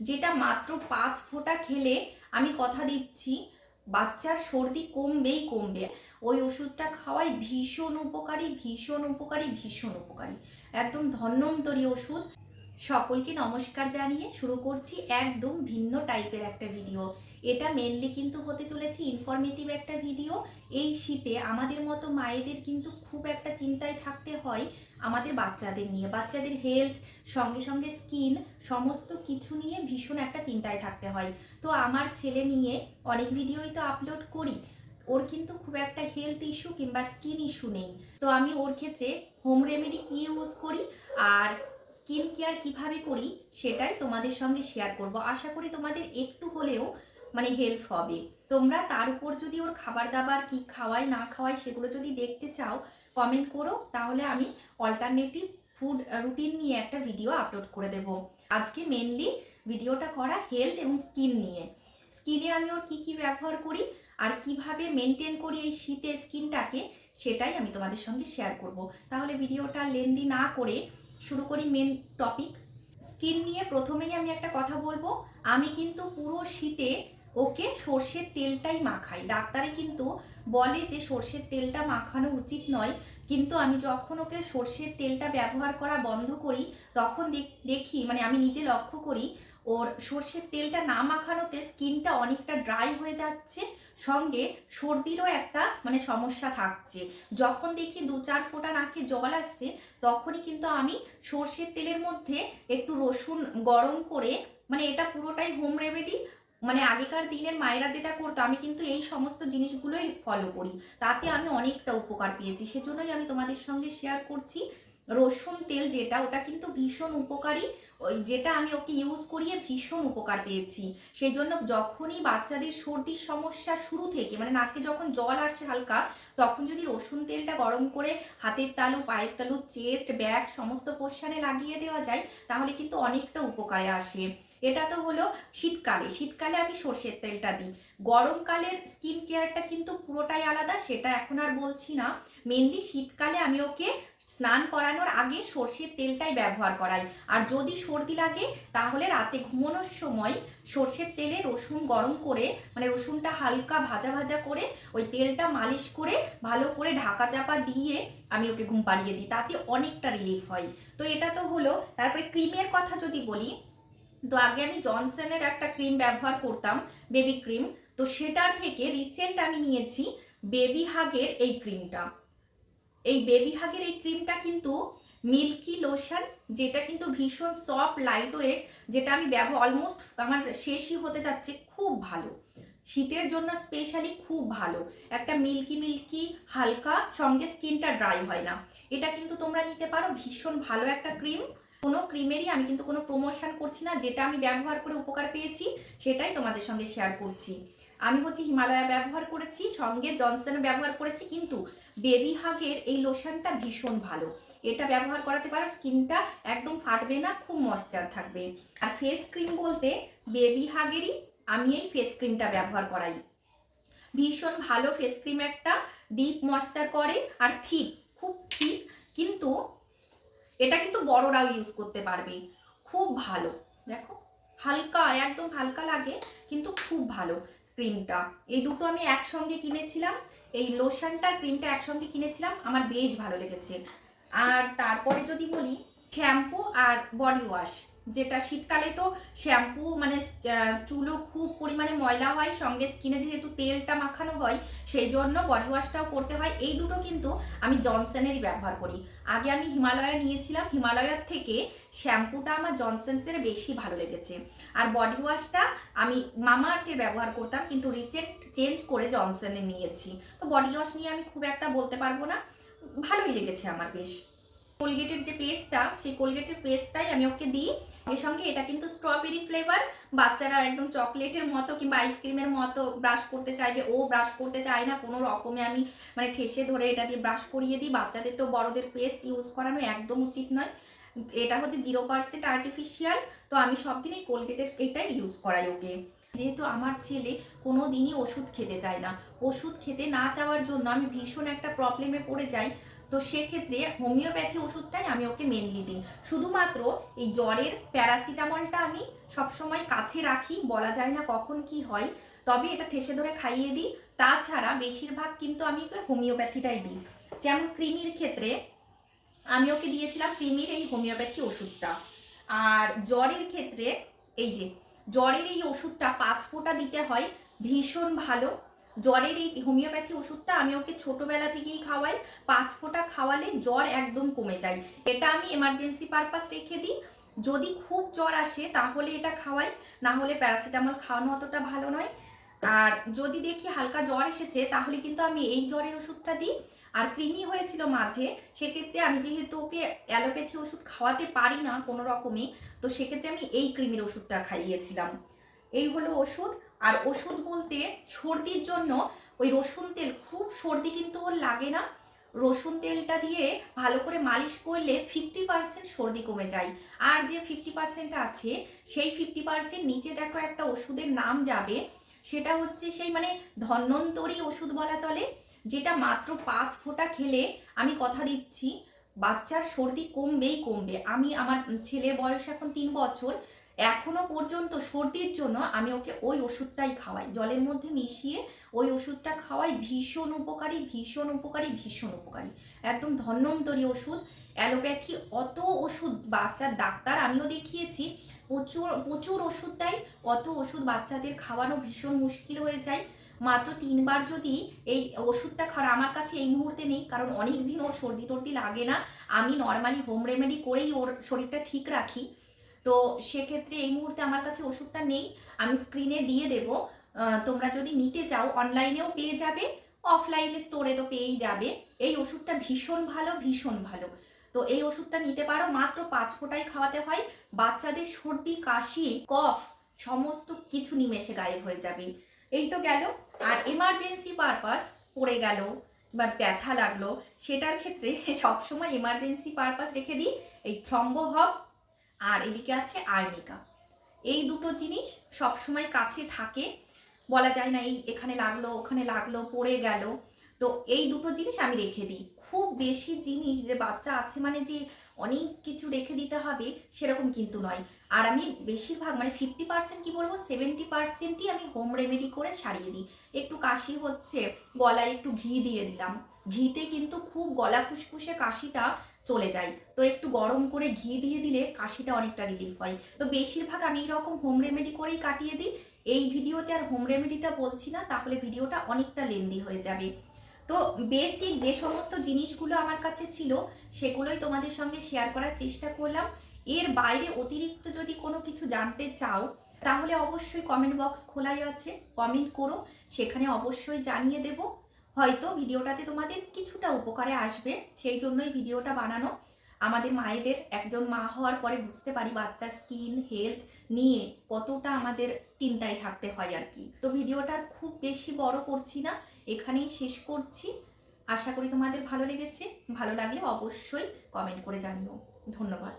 যেটা মাত্র পাঁচ ফোঁটা খেলে আমি কথা দিচ্ছি, বাচ্চার সর্দি কমবেই কমবে। ওই ওষুধটা খাওয়াই ভীষণ উপকারী ভীষণ উপকারী ভীষণ উপকারী। একদম ধন্যন্তরী ওষুধ। সকলকে নমস্কার জানিয়ে শুরু করছি একদম ভিন্ন টাইপের একটা ভিডিও এটা মেনলি কিন্তু হতে চলেছে ইনফরমেটিভ একটা ভিডিও এই শীতে আমাদের মতো মায়েদের কিন্তু খুব একটা চিন্তায় থাকতে হয় আমাদের বাচ্চাদের নিয়ে। বাচ্চাদের হেলথ সঙ্গে সঙ্গে স্কিন সমস্ত কিছু নিয়ে ভীষণ একটা চিন্তায় থাকতে হয়। তো আমার ছেলে নিয়ে অনেক ভিডিওই তো আপলোড করি। ওর কিন্তু খুব একটা হেলথ ইস্যু কিংবা স্কিন ইস্যু নেই। তো আমি ওর ক্ষেত্রে হোম রেমেডি কী ইউজ করি? আর স্কিন কেয়ার কীভাবে করি সেটাই তোমাদের সঙ্গে শেয়ার করব। আশা করি তোমাদের একটু হলেও মানে হেল্প হবে। তোমরা তার উপর যদি ওর খাবার দাবার কি খাওয়াই না খাওয়াই সেগুলো যদি দেখতে চাও কমেন্ট করো, তাহলে আমি অল্টারনেটিভ ফুড রুটিন নিয়ে একটা ভিডিও আপলোড করে দেব। আজকে মেনলি ভিডিওটা করা হেলথ এবং স্কিন নিয়ে। স্কিনে আমি ওর কী কী ব্যবহার করি আর কীভাবে মেনটেন করি এই শীতে স্কিনটাকে সেটাই আমি তোমাদের সঙ্গে শেয়ার করব। তাহলে ভিডিওটা লেন্দি না করে শুরু করি মেন টপিক স্কিন নিয়ে প্রথমেই আমি একটা কথা বলব। আমি কিন্তু পুরো শীতে ওকে সর্ষের তেলটাই মাখাই। ডাক্তারে কিন্তু বলে যে সর্ষের তেলটা মাখানো উচিত নয়। কিন্তু আমি যখন ওকে সর্ষের তেলটা ব্যবহার করা বন্ধ করি, তখন দেখ- মানে আমি নিজে লক্ষ্য করি ওর সর্ষের তেলটা না মাখানোতে স্কিনটা অনেকটা ড্রাই হয়ে যাচ্ছে, সঙ্গে সর্দিরও একটা মানে সমস্যা থাকছে। যখন দেখি দু চার ফোঁটা নাকে জল আসছে, তখনই কিন্তু আমি সর্ষের তেলের মধ্যে একটু রসুন গরম করে মানে এটা পুরোটাই হোম রেমেডি মানে আগেকার দিনের মায়েরা যেটা করতো, আমি কিন্তু এই সমস্ত জিনিসগুলোই ফলো করি। তাতে আমি অনেকটা উপকার পেয়েছি, সেজন্যই আমি তোমাদের সঙ্গে শেয়ার করছি। রসুন তেল যেটা, ওটা কিন্তু ভীষণ উপকারী। ওই যেটা আমি ওকে ইউজ করিয়ে ভীষণ উপকার পেয়েছি। সেই জন্য যখনই বাচ্চাদের সর্দির সমস্যা শুরু থেকে মানে নাকে যখন জল আসে হালকা, তখন যদি রসুন তেলটা গরম করে হাতের তালু, পায়ের তালু চেস্ট ব্যাক সমস্ত পোর্শনে লাগিয়ে দেওয়া যায়, তাহলে কিন্তু অনেকটা উপকারে আসে। এটা তো হলো শীতকালে শীতকালে আমি সর্ষের তেলটা দিই। গরমকালের স্কিন কেয়ারটা কিন্তু পুরোটাই আলাদা, সেটা এখন আর বলছি না। মেনলি শীতকালে আমি ওকে স্নান করানোর আগে সর্ষের তেলটাই ব্যবহার করাই। আর যদি সর্দি লাগে, তাহলে রাতে ঘুমানোর সময় সর্ষের তেলে রসুন গরম করে মানে রসুনটা হালকা ভাজা ভাজা করে, ওই তেলটা মালিশ করে ভালো করে ঢাকা চাপা দিয়ে আমি ওকে ঘুম পাড়িয়ে দিই। তাতে অনেকটা রিলিফ হয়। তো এটা তো হলো। তারপরে ক্রিমের কথা যদি বলি, তো আগে আমি জনসনের একটা ক্রিম ব্যবহার করতাম, বেবি ক্রিম। তো সেটার থেকে রিসেন্ট আমি নিয়েছি বেবি হাগের এই ক্রিমটা। এই বেবি হাগের এই ক্রিমটা কিন্তু মিল্কি লোশন যেটা কিন্তু ভীষণ সফট লাইট ওয়েট যেটা আমি ব্যবহার অলমোস্ট আমার শেষই হতে যাচ্ছে, খুব ভালো। শীতের জন্য স্পেশালি খুব ভালো। একটা মিল্কি মিল্কি হালকা, সঙ্গে স্কিনটা ড্রাই হয় না। এটা কিন্তু তোমরা নিতে পারো, ভীষণ ভালো একটা ক্রিম কোনো ক্রিমেরই আমি কিন্তু কোনো প্রমোশন করছি না, যেটা আমি ব্যবহার করে উপকার পেয়েছি, সেটাই তোমাদের সঙ্গে শেয়ার করছি। আমি হচ্ছে হিমালয়া ব্যবহার করেছি, সঙ্গে জনসনের ব্যবহার করেছি, কিন্তু বেবি হাগের এই লোশনটা ভীষণ ভালো। এটা ব্যবহার করাতে পারো, স্কিনটা একদম ফাটবে না, খুব ময়শ্চার থাকবে। আর ফেস ক্রিম বলতে বেবি হাগেরই আমি এই ফেস ক্রিমটা ব্যবহার করাই। ভীষণ ভালো ফেস ক্রিম একটা ডিপ ময়শ্চার করে আর থিক খুব থিক কিন্তু এটা কিন্তু বড়রাও ইউজ করতে পারবে। খুব ভালো, দেখো, হালকা, একদম হালকা লাগে, কিন্তু খুব ভালো ক্রিমটা এই দুটো আমি একসঙ্গে কিনেছিলাম এই লোশনটা ক্রিমটা একসঙ্গে কিনেছিলাম, আমার বেশ ভালো লেগেছে। আর তারপরে যদি বলি শ্যাম্পু আর বডি ওয়াশ যেটা শীতকালে তো শ্যাম্পু মানে চুলও খুব পরিমাণে ময়লা হয়, সঙ্গে স্কিনে যেহেতু তেলটা মাখানো হয়, সেই জন্য বডি ওয়াশটাও করতে হয়। এই দুটো কিন্তু আমি জনসনেরই ব্যবহার করি। আগে আমি হিমালয়া নিয়েছিলাম, হিমালয়ার থেকে শ্যাম্পুটা আমার জনসন্সের বেশি ভালো লেগেছে। আর বডি ওয়াশটা আমি মামা আর্থের ব্যবহার করতাম, কিন্তু রিসেন্ট চেঞ্জ করে জনসনের নিয়েছি। তো বডি ওয়াশ নিয়ে আমি খুব একটা বলতে পারব না। ভালোই লেগেছে আমার বেশ। কোলগেটের যে পেস্টটা সেই কোলগেটের পেস্টটাই আমি ওকে দিই। এর সঙ্গে এটা কিন্তু স্ট্রবেরি ফ্লেভার বাচ্চারা একদম চকলেটের মতো কিংবা আইসক্রিমের মতো ব্রাশ করতে চাইবে, ও ব্রাশ করতে চায় না। কোনো রকমে আমি মানে ঠেসে ধরে এটা দিয়ে ব্রাশ করিয়ে দিই। বাচ্চাদের তো বড়দের পেস্ট ইউজ করানো একদম উচিত নয়। এটা হচ্ছে জিরো পার্সেন্ট আর্টিফিশিয়াল তো আমি সব দিনই কোলগেটের এটাই ইউজ করাই ওকে। যেহেতু আমার ছেলে কোনো দিনই ওষুধ খেতে চায় না। ওষুধ খেতে না চাওয়ার জন্য আমি ভীষণ একটা প্রবলেমে পড়ে যাই। তো সেক্ষেত্রে হোমিওপ্যাথি ওষুধটাই আমি ওকে মেনলি দিই। শুধুমাত্র এই জ্বরের প্যারাসিটামলটা আমি সবসময় কাছে রাখি, বলা যায় না কখন কি হয়, তবে এটা ঠেসে ধরে খাইয়ে দিই। তাছাড়া বেশিরভাগ কিন্তু আমি ওকে হোমিওপ্যাথিটাই দিই। যেমন কৃমির ক্ষেত্রে আমি ওকে দিয়েছিলাম কৃমির এই হোমিওপ্যাথি ওষুধটা। আর জ্বরের ক্ষেত্রে এই যে, জ্বরের এই ওষুধটা পাঁচ ফোঁটা দিতে হয়, ভীষণ ভালো। জ্বরের এই হোমিওপ্যাথি ওষুধটা আমি ওকে ছোটোবেলা থেকেই খাওয়াই। পাঁচ ফোঁটা খাওয়ালে জ্বর একদম কমে যায়। এটা আমি এমার্জেন্সি পারপাস রেখে দিই। যদি খুব জ্বর আসে তাহলে এটা খাওয়াই, না হলে প্যারাসিটামল খাওয়ানো অতটা ভালো নয়। আর যদি দেখি হালকা জ্বর এসেছে তাহলে কিন্তু আমি এই জ্বরের ওষুধটা দিই। আর কৃমি হয়েছিল মাঝে, সেক্ষেত্রে আমি যেহেতু ওকে অ্যালোপ্যাথি ওষুধ খাওয়াতে পারি না কোনো রকমই, তো সেক্ষেত্রে আমি এই কৃমির ওষুধটা খাইয়েছিলাম। এই হলো ওষুধ। আর ওষুধ বলতে সর্দির জন্য ওই রসুন তেল, খুব সর্দি কিন্তু ওর লাগে না। রসুন তেলটা দিয়ে ভালো করে মালিশ করলে ফিফটি পার্সেন্ট সর্দি কমে যায়। আর যে ফিফটি পার্সেন্ট আছে, সেই ফিফটি পার্সেন্ট নিচে দেখো একটা ওষুধের নাম যাবে। সেটা হচ্ছে সেই মানে ধন্যন্তরী ওষুধ বলা চলে, যেটা মাত্র পাঁচ ফোঁটা খেলে আমি কথা দিচ্ছি, বাচ্চার সর্দি কমবেই কমবে। আমি আমার ছেলের বয়স এখন তিন বছর এখনও পর্যন্ত সর্দির জন্য আমি ওকে ওই ওষুধটাই খাওয়াই। জলের মধ্যে মিশিয়ে ওই ওষুধটা খাওয়াই। ভীষণ উপকারী ভীষণ উপকারী ভীষণ উপকারী। একদম ধন্যন্তরী ওষুধ। অ্যালোপ্যাথি অত ওষুধ বাচ্চার ডাক্তার আমিও দেখিয়েছি। প্রচুর প্রচুর ওষুধ দেয়। অত ওষুধ বাচ্চাদের খাওয়ানো ভীষণ মুশকিল হয়ে যায়। মাত্র তিনবার যদি এই ওষুধটা খাওয়া আমার কাছে এই মুহূর্তে নেই, কারণ অনেক দিন ওর সর্দি টর্দি লাগে না। আমি নর্মালি হোম রেমেডি করেই ওর শরীরটা ঠিক রাখি। তো সেক্ষেত্রে এই মুহূর্তে আমার কাছে ওষুধটা নেই, আমি স্ক্রিনে দিয়ে দেব। তোমরা যদি নিতে চাও অনলাইনেও পেয়ে যাবে অফলাইনে স্টোরে তো পেয়েই যাবে। এই ওষুধটা ভীষণ ভালো ভীষণ ভালো। তো এই ওষুধটা নিতে পারো, মাত্র পাঁচ ফোঁটাই খাওয়াতে হয়। বাচ্চাদের সর্দি, কাশি, কফ, সমস্ত কিছু নিমেষে গায়েব হয়ে যাবে। এই তো গেল। আর এমার্জেন্সি পারপাস পড়ে গেল বা ব্যথা লাগল। সেটার ক্ষেত্রে সবসময় এমার্জেন্সি পারপাস রেখে দিই। এই থ্রম্বোহব আর এদিকে আছে আয়নিকা। এই দুটো জিনিস সবসময় কাছে থাকে। বলা যায় না, এই এখানে লাগল, ওখানে লাগল, পড়ে গেল। তো এই দুটো জিনিস আমি রেখে দিই। খুব বেশি জিনিস যে বাচ্চা আছে মানে যে অনেক কিছু রেখে দিতে হবে সেরকম কিন্তু নয়। আর আমি বেশিরভাগ মানে ফিফটি পার্সেন্ট কী বলব সেভেন্টি পার্সেন্টই আমি হোম রেমেডি করে সারিয়ে দিই। একটু কাশি হচ্ছে, গলায় একটু ঘি দিয়ে দিলাম। ঘিতে কিন্তু খুব গলা খুসখুসে কাশিটা চলে যায় তো একটু গরম করে ঘি দিয়ে দিলে কাশিটা অনেকটা রিলিফ হয়। তো বেশিরভাগ আমি এরকম হোম রেমেডি করেই কাটিয়ে দিই। এই ভিডিওতে আর হোম রেমেডিটা বলছি না, তাহলে ভিডিওটা অনেকটা লেন্দি হয়ে যাবে। তো বেসিক যে সমস্ত জিনিসগুলো আমার কাছে ছিল, সেগুলোই তোমাদের সঙ্গে শেয়ার করার চেষ্টা করলাম। এর বাইরে অতিরিক্ত যদি কোনো কিছু জানতে চাও, তাহলে অবশ্যই কমেন্ট বক্স খোলাই আছে। কমেন্ট করো, সেখানে অবশ্যই জানিয়ে দেব। হয়তো ভিডিওটাতে তোমাদের কিছুটা উপকারে আসবে, সেই জন্যই ভিডিওটা বানানো। আমাদের মায়েদের একজন মা হওয়ার পরে বুঝতে পারি বাচ্চার স্কিন, হেলথ নিয়ে কতটা আমাদের চিন্তায় থাকতে হয় আর কি। তো ভিডিওটা খুব বেশি বড় করছি না, এখানেই শেষ করছি। আশা করি তোমাদের ভালো লেগেছে, ভালো লাগলে অবশ্যই কমেন্ট করে জানিও। ধন্যবাদ।